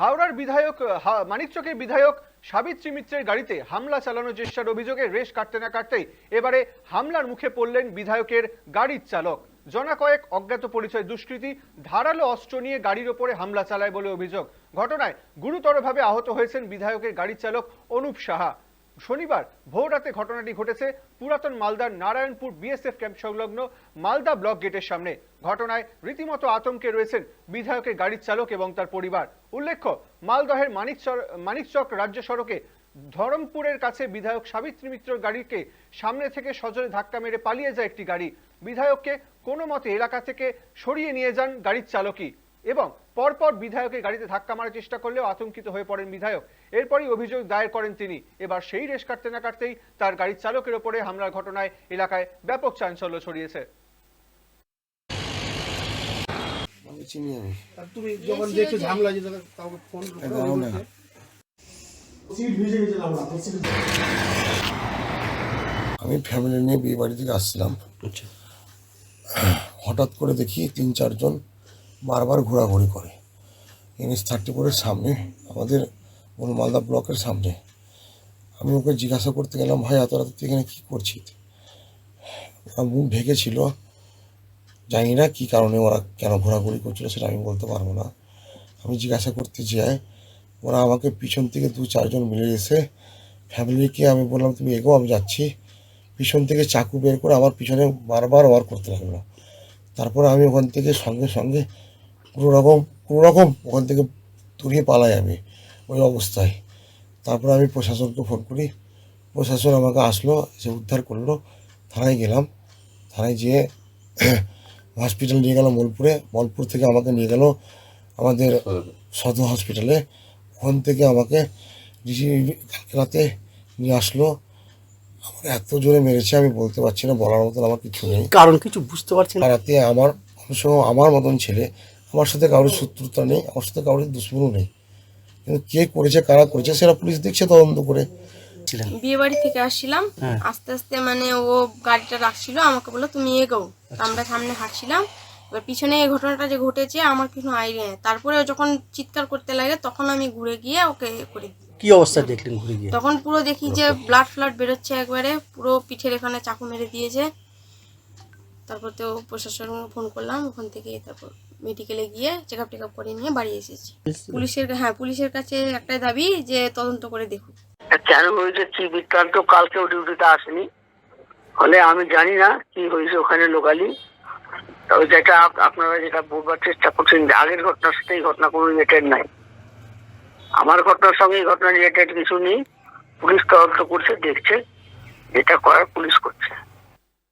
হাওড়ার বিধায়ক মানিকচকের বিধায়ক সাবিত্রী মিত্রের গাড়িতে হামলা চালানোর চেষ্টার অভিযোগে রেশ কাটতে না কাটতেই এবারে হামলার মুখে পড়লেন বিধায়কের গাড়ির চালক। জনা কয়েক অজ্ঞাত পরিচয় দুষ্কৃতী ধারালো অস্ত্র নিয়ে গাড়ির ওপরে হামলা চালায় বলে অভিযোগ। ঘটনায় গুরুতরভাবে আহত হয়েছেন বিধায়কের গাড়ির চালক অনুপ সাহা। শনিবার ভোর রাতে ঘটনাটি ঘটেছে পুরাতন মালদার নারায়ণপুর বিএসএফ ক্যাম্প সংলগ্ন মালদা ব্লক গেটের সামনে। ঘটনায় রীতিমতো আতঙ্কে রয়েছেন বিধায়কের গাড়ির চালক এবং তার পরিবার। উল্লেখ্য, মালদহের মানিকচর মানিকচক রাজ্য সড়কে ধরমপুরের কাছে বিধায়ক সাবিত্রী মিত্রর গাড়িকে সামনে থেকে সজোরে ধাক্কা মেরে পালিয়ে যায় একটি গাড়ি। বিধায়ককে কোনো মতে এলাকা থেকে সরিয়ে নিয়ে যান গাড়ির চালকই। এবং পরপর বিধায়কের গাড়িতে ধাক্কা মারার চেষ্টা করলেও আতঙ্কিত হয়ে পড়েন বিধায়ক। এরপরই অভিযোগ দায়ের করেন তিনি। এবার সেই রেশ কাটতে না কাটতেই তার গাড়ির চালকের ওপরে হামলার ঘটনায় এলাকায় ব্যাপক চাঞ্চল্য ছড়িয়েছে। আমি চিনি আমি। তুমি যখন দেখছ ঝামেলা যে কাউকে ফোন ফ্যামিলি নিয়ে বিয়ে বাড়ি থেকে আসছিলাম। হঠাৎ করে দেখি তিন চারজন বারবার ঘোরাঘুরি করে। এনএস থার্টি ফোরের সামনে, আমাদের মূল মালদা ব্লকের সামনে। আমি ওকে জিজ্ঞাসা করতে গেলাম, ভাই, এত রাতে এখানে কী করছিস? মুখ ঢেকেছিল জানি না কী কারণে ওরা কেন ঘোরাঘুরি করছিল সেটা আমি বলতে পারব না। আমি জিজ্ঞাসা করতে যাই, ওরা আমাকে পিছন থেকে দু চারজন মিলে এসে ফ্যামিলিকে আমি বললাম, তুমি এগো, আমি যাচ্ছি। পিছন থেকে চাকু বের করে আমার পিছনে বারবার ওয়ার করতে লাগল। তারপরে আমি ওখান থেকে সঙ্গে সঙ্গে কোনো রকম কোনো রকম ওখান থেকে দূরিয়ে পালাই আমি ওই অবস্থায়। তারপরে আমি প্রশাসনকে ফোন করি। প্রশাসন আমাকে আসলো, এসে উদ্ধার করল। থানায় গেলাম। থানায় যেয়ে হসপিটাল নিয়ে গেলাম বোলপুরে বোলপুর থেকে আমাকে নিয়ে গেল আমাদের সদর হসপিটালে ওখান থেকে আমাকে রাতে নিয়ে আসলো। আমার এত জোরে মেরেছে আমি বলতে পারছি না বলার মতন আমার কিছু নেই। কারণ কিছু বুঝতে পারছেন? আর রাতে আমার অবশ্য আমার মতন ছেলে আমার সাথে কারোর শত্রুতা নেই আমার সাথে কারোর দুশ্মনও নেই। কিন্তু কে করেছে কারা করেছে সেটা পুলিশ দেখছে তদন্ত করে। বিয়ে বাড়ি থেকে আসছিলাম হ্যাঁ। আস্তে আস্তে মানে ও গাড়িটা রাখছিল আমাকে বলল তুমি এগোও তো আমরা সামনে হাঁটছিলাম এবার পিছনে এই ঘটনাটা যে ঘটেছে আমার কিছু আইডিয়া নেই। তারপরে ও যখন চিৎকার করতে লাগে তখন আমি ঘুরে গিয়ে ওকে করে দিই। কি অবস্থা দেখলেন ঘুরে গিয়ে? তখন পুরো দেখি যে ব্লাড ফ্লাড বেরোচ্ছে একবারে পুরো পিঠের এখানে চাকু মেরে দিয়েছে। তারপর তো প্রশাসন ফোন করলাম ওখান থেকে তারপর মেডিকেলে গিয়ে চেক আপ টেক আপ করে নিয়ে বাড়ি এসেছি। পুলিশের হ্যাঁ পুলিশের কাছে একটাই দাবি যে তদন্ত করে দেখুন কেন হয়েছে? কি বৃত্তান্ত কালকেও ডিউটিতে আসেনি। ফলে আমি জানি না কি হয়েছে ওখানে লোকালি। তবে যেটা আপনারা যেটা বলবার চেষ্টা করছেন যে আগের ঘটনার সাথে এই ঘটনা কোনো রিলেটেড নাই। আমার ঘটনার সঙ্গে ঘটনা রিলেটেড কিছু নেই। পুলিশ তদন্ত করছে, দেখছে যেটা করার পুলিশ করছে।